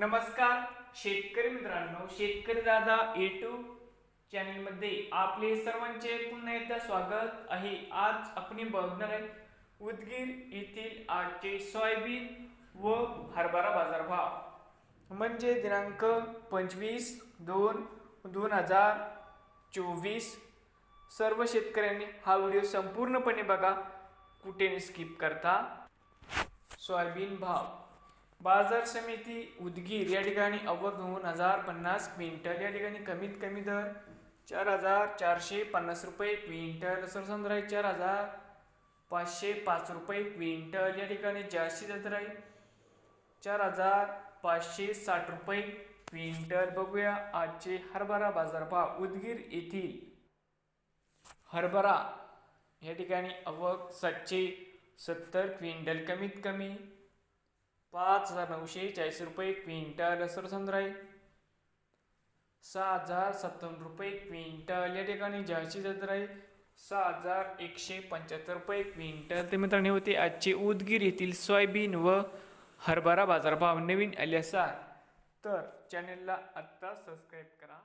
नमस्कार शेतकरी मित्रांनो शेतकरी दादा ए टू चॅनलमध्ये आपले सर्वांचे पुन्हा एकदा स्वागत आहे. आज आपण बघणार आहे उदगीर येथील आजचे सोयाबीन व हरभरा बाजारभाव. म्हणजे दिनांक पंचवीस दोन दोन हजार चोवीस. सर्व शेतकऱ्यांनी हा व्हिडिओ संपूर्णपणे बघा. कुठे स्किप करता? सोयाबीन भाव. बाजार समिती उदगीर या ठिकाणी अव्वल दोन हजार पन्नास क्विंटल या ठिकाणी कमीत कमी दर चार हजार चारशे पन्नास रुपये क्विंटल सरसंद्र आहे चार हजार पाचशे पाच रुपये क्विंटल या ठिकाणी जास्ती जास्त आहे चार हजार पाचशे साठ रुपये क्विंटल. बघूया आजचे हरभरा बाजारभाव. उदगीर येथील हरभरा या ठिकाणी अवक सातशे सत्तर क्विंटल कमीत कमी पाच हजार नऊशे चाळीस रुपये क्विंटल सरसंद्र आहे सहा हजार सत्तावन्न रुपये क्विंटल या ठिकाणी जास्तीत जास्त आहे सहा हजार एकशे पंच्याहत्तर रुपये क्विंटल. ते मित्रांनो होते आजचे उदगीर येथील सोयाबीन व हरभरा बाजारभाव. नवीन आले असाल तर चॅनलला आत्ता सबस्क्राईब करा.